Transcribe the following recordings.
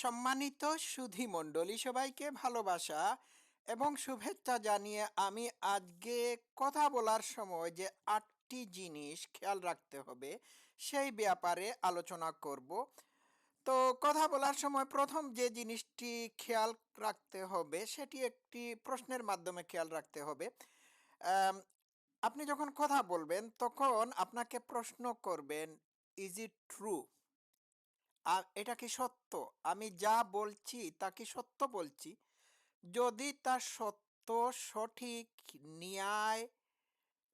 সম্মানিত সুধী মণ্ডলী সবাইকে ভালোবাসা এবং শুভেচ্ছা জানিয়ে আমি আজকে কথা বলার সময় যে আটটি জিনিস খেয়াল রাখতে হবে, সেই ব্যাপারে আলোচনা করব। তো কথা বলার সময় প্রথম যে জিনিসটি খেয়াল রাখতে হবে, সেটি একটি প্রশ্নের মাধ্যমে খেয়াল রাখতে হবে। আপনি যখন কথা বলবেন, তখন আপনাকে প্রশ্ন করবেন ইজ ইট ট্রু আ- এটা কি সত্য? আমি যা বলছি তা কি সত্য বলছি? যদি তা সত্য সঠিক ন্যায়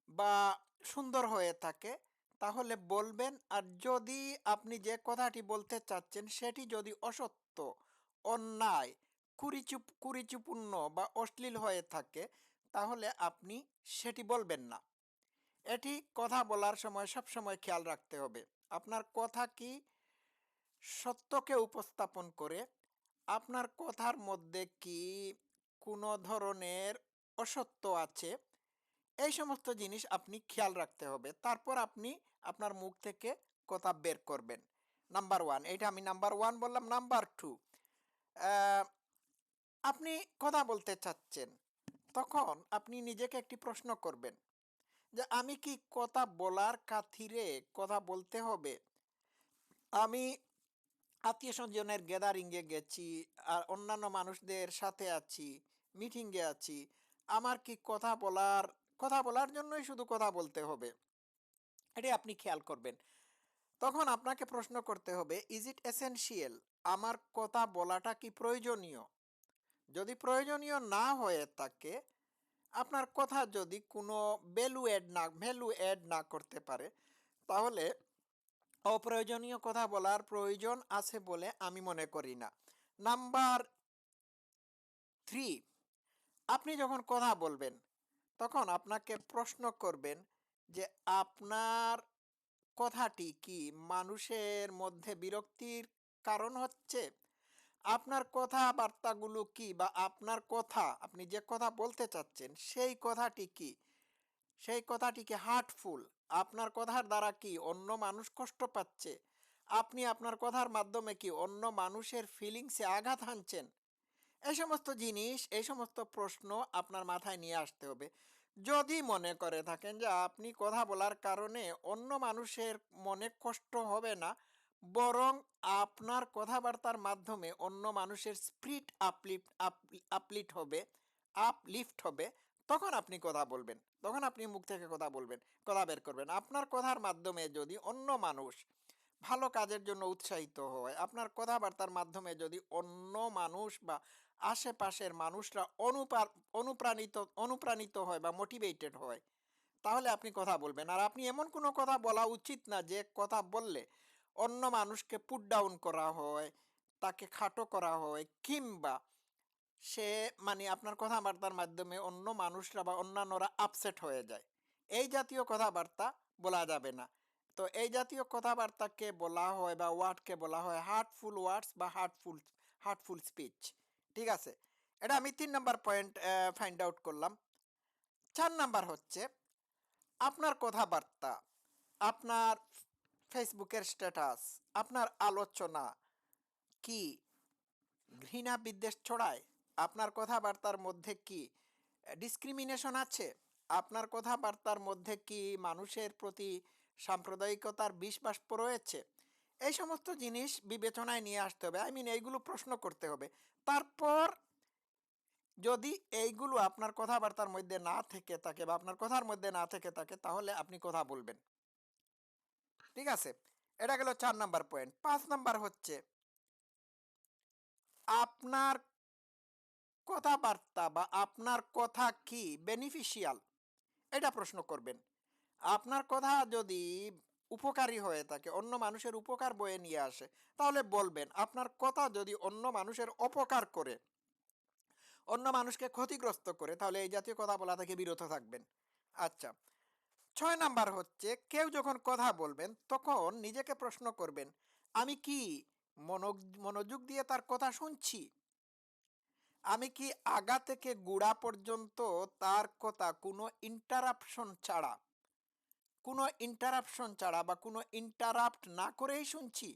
বা সুন্দর হয়ে থাকে, তাহলে বলবেন। আর যদি আপনি যে কথাটি বলতে চাচ্ছেন, সেটি যদি অসত্য, অন্যায়, কুরিচুপ কুরিচুপূর্ণ বা অশ্লীল হয়ে থাকে, তাহলে আপনি সেটি বলবেন না। এটি কথা বলার সময় সব সময় খেয়াল রাখতে হবে। আপনার কথা কি সত্যকে উপস্থাপন করে আপনার কথার মধ্যে কি কোনো ধরনের অসত্য আছে? এই সমস্ত জিনিস আপনি খেয়াল রাখতে হবে। তারপর আপনি আপনার মুখ থেকে কথা বের করবেন। নাম্বার ওয়ান এটা আমি নাম্বার ওয়ান বললাম, নাম্বার টু আপনি কথা বলতে চাচ্ছেন, তখন আপনি নিজেকে একটি প্রশ্ন করবেন যে, আমি কি কথা বলার খাতিরে কথা বলতে হবে? আমি আত্মীয় স্বজনের গ্যাদারিংয়ে গেছি, আর অন্যান্য মানুষদের সাথে আছি মিটিংয়ে আছি। আমার কি কথা বলার কথা বলার জন্যই শুধু কথা বলতে হবে। এটি আপনি খেয়াল করবেন। তখন আপনাকে প্রশ্ন করতে হবে ইজ ইট এসেনশিয়াল আমার কথা বলাটা কি প্রয়োজনীয়? যদি প্রয়োজনীয় না হয়ে থাকে, আপনার কথা যদি কোনো ভ্যালু অ্যাড না ভ্যালু অ্যাড না করতে পারে, তাহলে অপ্রয়োজনীয় কথা বলার প্রয়োজন আছে বলে আমি মনে করি না। নাম্বার থ্রি আপনি যখন কথা বলবেন, তখন আপনাকে প্রশ্ন করবেন যে আপনার কথাটি কি মানুষের মধ্যে বিরক্তির কারণ হচ্ছে? আপনার কথাবার্তাগুলো কি বা আপনার কথা, আপনি যে কথা বলতে চাচ্ছেন, সেই কথাটি কি? সেই কথাটি কি হার্টফুল আপনার কথার দ্বারা কি অন্য মানুষ কষ্ট পাচ্ছে? আপনি আপনার কথার মাধ্যমে কি অন্য মানুষের ফিলিংসে আঘাত হানছেন? এই সমস্ত জিনিস এই সমস্ত প্রশ্ন আপনার মাথায় নিয়ে আসতে হবে। যদি মনে করে থাকেন যে আপনি কথা বলার কারণে অন্য মানুষের মনে কষ্ট হবে না, বরং আপনার কথাবার্তার মাধ্যমে অন্য মানুষের স্প্রিট আপলিফট আপলিট হবে আপলিফ্ট হবে তখন আপনি কথা বলবেন। তখন আপনি মুখ থেকে কথা বলবেন, কথা বের করবেন। আপনার কথার মাধ্যমে যদি অন্য মানুষ ভালো কাজের জন্য উৎসাহিত হয়, আপনার কথাবার্তার মাধ্যমে যদি অন্য মানুষ বা আশেপাশের মানুষরা অনুপা, অনুপ্রাণিত অনুপ্রাণিত হয় বা মোটিভেটেড হয়, তাহলে আপনি কথা বলবেন। আর আপনি এমন কোনো কথা বলা উচিত না যে কথা বললে অন্য মানুষকে পুট ডাউন করা হয়, তাকে খাটো করা হয়, কিংবা সে মানে আপনার কথাবার্তার মাধ্যমে অন্য মানুষরা বা অন্যান্যরা আপসেট হয়ে যায়। এই জাতীয় কথাবার্তা বলা যাবে না। তো এই জাতীয় কথাবার্তাকে বলা হয় বা ওয়ার্ডকে বলা হয় হার্টফুল ওয়ার্ডস বা হার্টফুল হার্টফুল স্পিচ ঠিক আছে? এটা আমি তিন নম্বর পয়েন্ট ফাইন্ড আউট করলাম। চার নাম্বার হচ্ছে, আপনার কথাবার্তা, আপনার ফেসবুকের স্ট্যাটাস আপনার আলোচনা কি? ঘৃণা বিদ্বেষ ছড়ায়? আপনার কথাবার্তার মধ্যে কি ডিসক্রিমিনেশন আছে? আপনার কথাবার্তার মধ্যে কি মানুষের প্রতি সাম্প্রদায়িকতার বিশ্বাস রয়েছে? এই সমস্ত জিনিস বিবেচনায় নিয়ে আসতে হবে। আই মিন এইগুলো প্রশ্ন করতে হবে। তারপর যদি এইগুলো আপনার কথাবার্তার মধ্যে না থেকে থাকে বা আপনার কথার মধ্যে না থেকে থাকে, তাহলে আপনি কথা বলবেন। ঠিক আছে? এটা গেল চার নাম্বার পয়েন্ট পাঁচ নাম্বার হচ্ছে, আপনার কথাবার্তা বা আপনার কথা কি বেনিফিশিয়াল এটা প্রশ্ন করবেন। আপনার কথা যদি উপকারী হয়ে থাকে, অন্য মানুষের উপকার বয়ে নিয়ে আসে, তাহলে বলবেন, আপনার কথা যদি অন্য মানুষের অপকার করে, অন্য মানুষকে ক্ষতিগ্রস্ত করে, তাহলে এই জাতীয় কথা বলা থেকে বিরত থাকবেন। আচ্ছা ছয় নাম্বার হচ্ছে, কেউ যখন কথা বলবেন, তখন নিজেকে প্রশ্ন করবেন, আমি কি মনোযোগ দিয়ে তার কথা শুনছি? আমি কি আগা থেকে গুড়া পর্যন্ত তার কথা কোনো ইন্টারাপশন ছাড়া, কোনো ইন্টারাপশন ছাড়া বা কোনো ইন্টারাপ্ট না করেই শুনছি?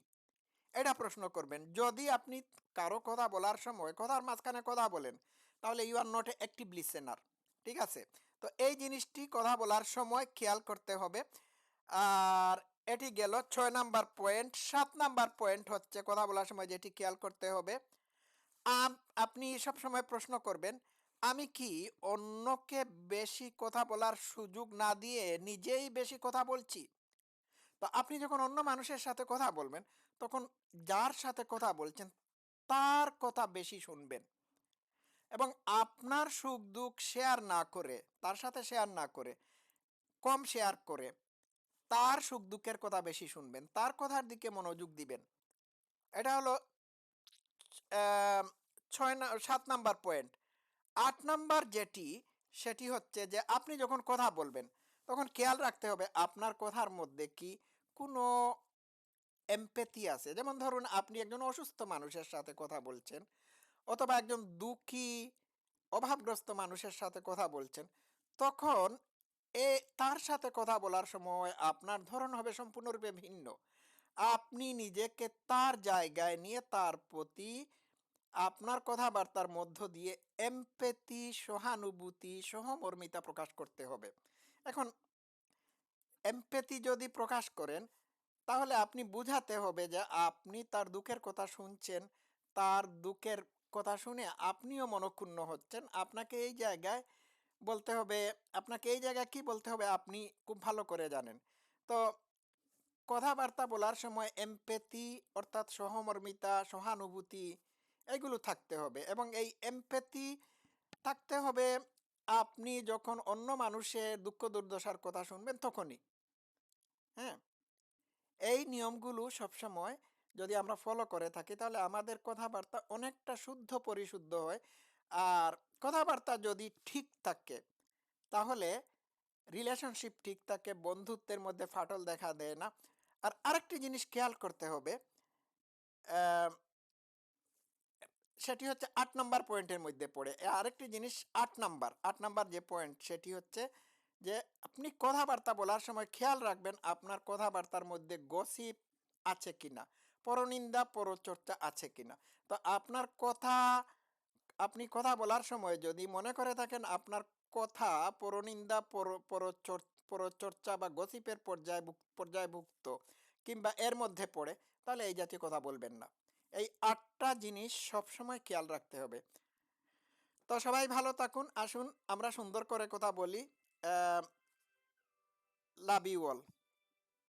এটা প্রশ্ন করবেন। যদি আপনি কারও কথা বলার সময় কথার মাঝখানে কথা বলেন, তাহলে you are not a active listener ঠিক আছে? তো এই জিনিসটি কথা বলার সময় খেয়াল করতে হবে। আর এটি গেল ছয় নাম্বার পয়েন্ট সাত নাম্বার পয়েন্ট হচ্ছে কথা বলার সময় যেটি খেয়াল করতে হবে। আপনি সব সময় প্রশ্ন করবেন, আমি কি অন্যকে বেশি কথা বলার সুযোগ না দিয়ে নিজেই বেশি কথা বলছি? তো আপনি যখন অন্য মানুষের সাথে কথা বলবেন, তখন যার সাথে কথা বলছেন, তার কথা বেশি শুনবেন। এবং আপনার সুখ দুঃখ শেয়ার না করে, তার সাথে শেয়ার না করে, কম শেয়ার করে, তার সুখ দুঃখের কথা বেশি শুনবেন, তার কথার দিকে মনোযোগ দিবেন। এটা হলো ছয় সাত নাম্বার পয়েন্ট আট নাম্বার যেটি, সেটি হচ্ছে যে আপনি যখন কথা বলবেন, তখন খেয়াল রাখতে হবে আপনার কথার মধ্যে কি কোনো এমপ্যাথি আছে। যেমন ধরুন, আপনি একজন অসুস্থ মানুষের সাথে কথা বলছেন, অথবা একজন দুঃখী, অভাবগ্রস্ত মানুষের সাথে কথা বলছেন, তখন এ, তার সাথে কথা বলার সময় আপনার ধরন হবে সম্পূর্ণরূপে ভিন্ন। আপনি নিজেকে তার জায়গায় নিয়ে তার প্রতি আপনার কথাবার্তার মধ্য দিয়ে এমপ্যাথি সহানুভূতি, সহমর্মিতা প্রকাশ করতে হবে। এখন এমপ্যাথি যদি প্রকাশ করেন, তাহলে আপনি বুঝাতে হবে যে আপনি তার দুঃখের কথা শুনছেন, তার দুঃখের কথা শুনে আপনিও মনক্ষুণ্ণ হচ্ছেন। আপনাকে এই জায়গায় বলতে হবে, আপনাকে এই জায়গায় কি বলতে হবে আপনি খুব ভালো করে জানেন। তো, কথাবার্তা বলার সময় এমপ্যাথি অর্থাৎ সহমর্মিতা, সহানুভূতি এগুলো থাকতে হবে এবং এই এমপ্যাথি থাকতে হবে আপনি যখন অন্য মানুষের দুঃখ দুর্দশার কথা শুনবেন তখনই। হ্যাঁ? এই নিয়মগুলো সবসময় যদি আমরা ফলো করে থাকি তাহলে আমাদের কথাবার্তা অনেকটা শুদ্ধ পরিশুদ্ধ হয়। আর কথাবার্তা যদি ঠিক থাকে তাহলে রিলেশনশিপ ঠিক থাকে, বন্ধুত্বের মধ্যে ফাটল দেখা দেয় না। আর আরেকটি জিনিস খেয়াল করতে হবে সেটি হচ্ছে আট নাম্বার পয়েন্টের মধ্যে পড়ে। আরেকটি জিনিস, আট নাম্বার আট নাম্বার যে পয়েন্ট সেটি হচ্ছে যে আপনি কথাবার্তা বলার সময় খেয়াল রাখবেন আপনার কথাবার্তার মধ্যে গসিপ আছে কি না পরনিন্দা, পরচর্চা আছে কিনা। তো আপনার কথা, আপনি কথা বলার সময় যদি মনে করে থাকেন আপনার কথা পরনিন্দা, পর পরচর- পরচর্চা বা গসিপের পর্যায় পর্যায়ভুক্ত কিংবা এর মধ্যে পড়ে, তাহলে এই জাতীয় কথা বলবেন না। এই আটটা জিনিস সবসময় খেয়াল রাখতে হবে। তো সবাই ভালো থাকুন। আসুন, আমরা সুন্দর করে কথা বলি। Love you all